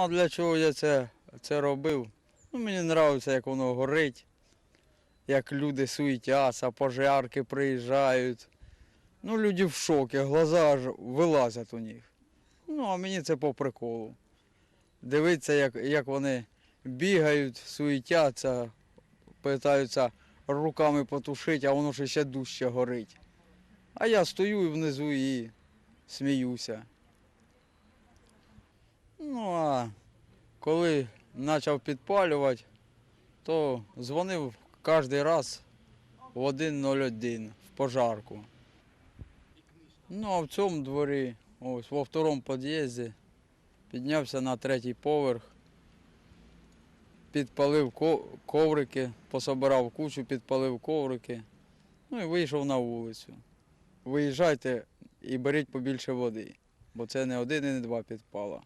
а для чого я це, це робив? Ну, мені подобається, як воно горить, як люди суетяться, пожарки приїжджають. Ну, люди в шокі, глаза аж вилазять у них. Ну, а мені це по приколу. Дивитися, як, як вони бігають, суетяться, питаються руками потушити, а воно ж ще дужче горить. А я стою внизу і сміюся. Ну коли почав підпалювати, то дзвонив кожен раз в 101 в пожарку. Ну а в цьому дворі, ось во второму під'їзді, піднявся на третій поверх, підпалив коврики, пособирав кучу, підпалив коврики, ну і вийшов на вулицю. Виїжджайте і беріть побільше води, бо це не один і не два підпала.